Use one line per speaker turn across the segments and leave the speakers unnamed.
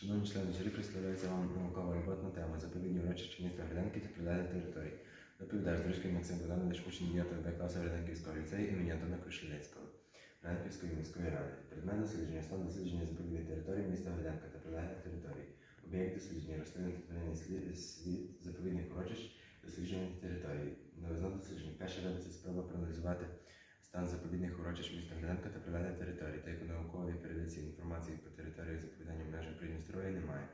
Шановні члени журі, представляється вам наукова робота на тему заповідні урочища міста Гриденки та прилеглих територій. Доповідає Дружкий Максим Богданович, учень 9 Б класу Гриденківського ліцею імені Антона Крушельницького. Гриденківської міської ради. Предмет дослідження стан дослідження заповідних територій міста Гриденка та прилеглих територій. Об'єкт дослідження рослинний та тваринний слід, світ заповідних урочищ, дослідження території. Новизна дослідження. Перша це спроба проаналізувати стан заповідних урочищ міста Гриденка та прилеглих територій, та науковій передачі інформації про територію заповідання в межах Придністров'я немає.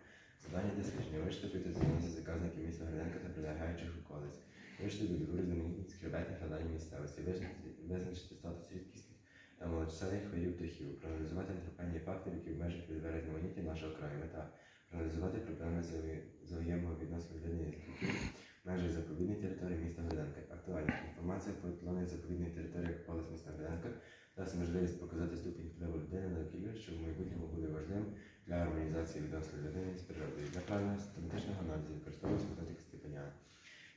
Завдання дослідження виштовхувати з заказників міста Гриденка та прилягаючих околиць. Виштовхи від гори знаменитість хребетних надань місцевості, визначити, статус рідкісних та малочисельних видів птахів, проаналізувати антропогенні фактори, які обмежують від різноманіття нашого краю, мета, проаналізувати проблеми взаєм- взаємного відносин людини і в межах заповідної території міста Гриденка. Актуальна інформація про відновлення заповідної території околиць міста Гриденка дасть можливість показати ступінь впливу людини на довкілля, що в майбутньому буде важливим для гармонізації відносин людини з природою. Для правильного систематичного аналізу використовується методика Степаняна.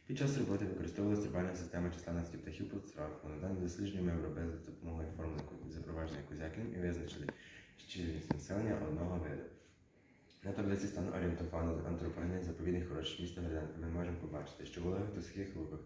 Під час роботи використовувалася стрибальна система численності птахів по страху. На дане дослідження ми робили за допомогою формули запровадження Кузякіним і визначили щільність населення одного виду. На таблиці стану орієнтофану антропогенних заповідних урочищ міста Гриденка ми можемо побачити, що в вологих та сухих луках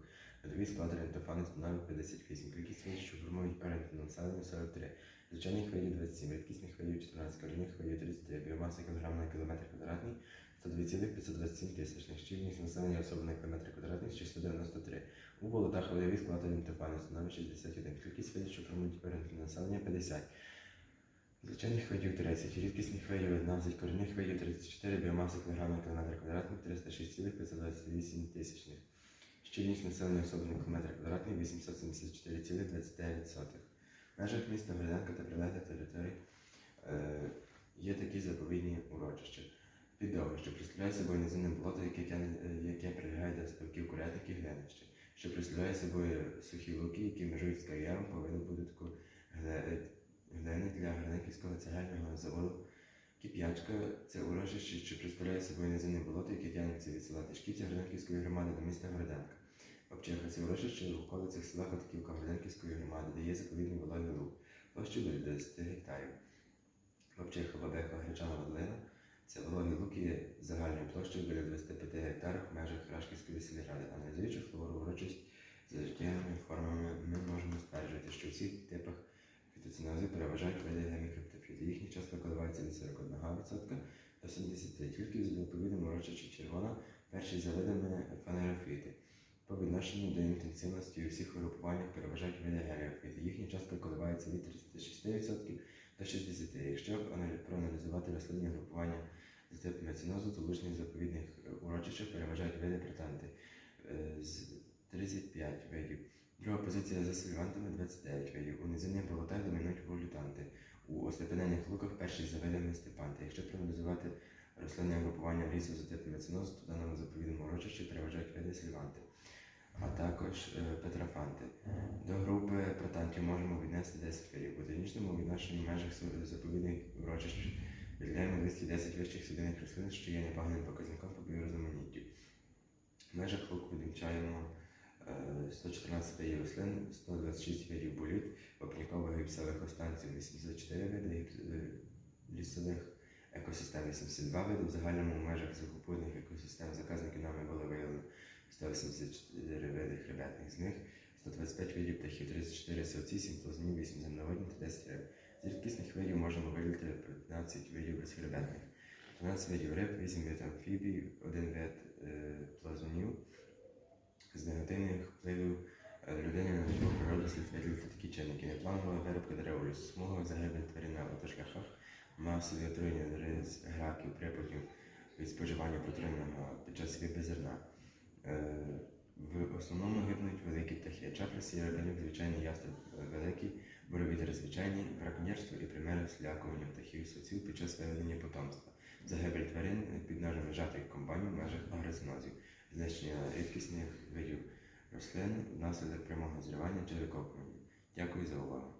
Годовий склад орієнтофану становить 58, кількість видів, що формують орієнтовне населення 43, звичайних видів 27, рідкісних видів 14, корінних видів 33, біомаса кілограм на кілометр квадратний 102,527 тисячних, щільність населення особи на кілометр квадратний 693. У болотах водовий склад орієнтофану становить 61, кількість видів, що формують орієнтовне населення 50. Звичайних видів 30, рідкісних видів 11, корінних видів 34, біомаса кілограм на кілометр квадратний 306,528 тисячних. Щільність населення особи на кілометр квадратний 874,29%. В межах міста Гриденка та прилеглих територій е, є такі заповідні урочища. Піддови, що представляє собою низинне болото, яке, е, яке прилягає до ставків курятик і глинище, що представляє собою сухі луки, які межують з кар'єром по видобутку для цегельного заводу. Кип'ячка це урочище, що представляє собою низинне болото, яке тягнеться від села Тишківця Гринківської громади до міста Гриденка. Обчеха це урочище в околицях села Хатківка Гриденківської громади, де є заповідний вологий луг, площею до 10 гектарів. Обчеха Бабеха Гречана Долина це вологі з загальною площею біля 25 гектарів в межах Рашківської сільради. Аналізуючи флору урочисть за життєвими формами, ми можемо стверджувати, що у всіх типах фітоцинозу переважають види гемікриптофіти. Їхня частка коливається від 41% до 70%. Тільки з відповідним урочищі червона, перші за видами фанерофіти. По відношенню до інтенсивності у всіх угрупуваннях переважають види геліофіти. Їхня частка коливається від 36% до 60%. Якщо проаналізувати рослинні групування з типами цинозу, то лужних заповідних урочищах переважають види протанти е, з 35 видів. Друга позиція за сильвантами 29 видів. У низинних болотах домінують волютанти. У остепенених луках перші за видами степанти. Якщо проаналізувати рослинне групування лісу за типами цинозу, то даному заповідному урочищі переважають види сильванти, а також е, петрафанти. До групи протантів можемо віднести 10 видів. У технічному відношенні в межах заповідних урочищ виділяємо 210 вищих судинних рослин, що є непоганим показником по біорізноманіттю. В межах луку відмічаємо 114 видів рослин, 126 видів боліт, вапнікових гіпсових останців 84 види, е, лісових екосистем 82 види. В загальному в межах сухопутних екосистем заказників нами було виявлено 184 види хребетних, з них 125 видів птахів, 34 савці, 7 плазунів, 8 земноводні та 10 риб. З рідкісних видів можемо виділити 15 видів безхребетних, 12 видів риб, 8 видів амфібій, 1 вид е, плазунів. З негативних впливів е, людини на живу природу слід виділити такі чинники. Непланова виробка дерев у лісосмугах, загибель тварин автошляхах, масові отруєння риз, граків, припадів від споживання протруєнного під час свіпи зерна. Е, В основному гибнуть великі птахи. Чапля сіробинюк, звичайний ястреб е, великий, боровітер звичайний, браконьєрство і примери слякування птахів соців під час виведення потомства. Загибель тварин під ножами жатих комбайнів в межах агресинозів, знищення рідкісних видів рослин внаслідок прямого зривання чи викопування. Дякую за увагу.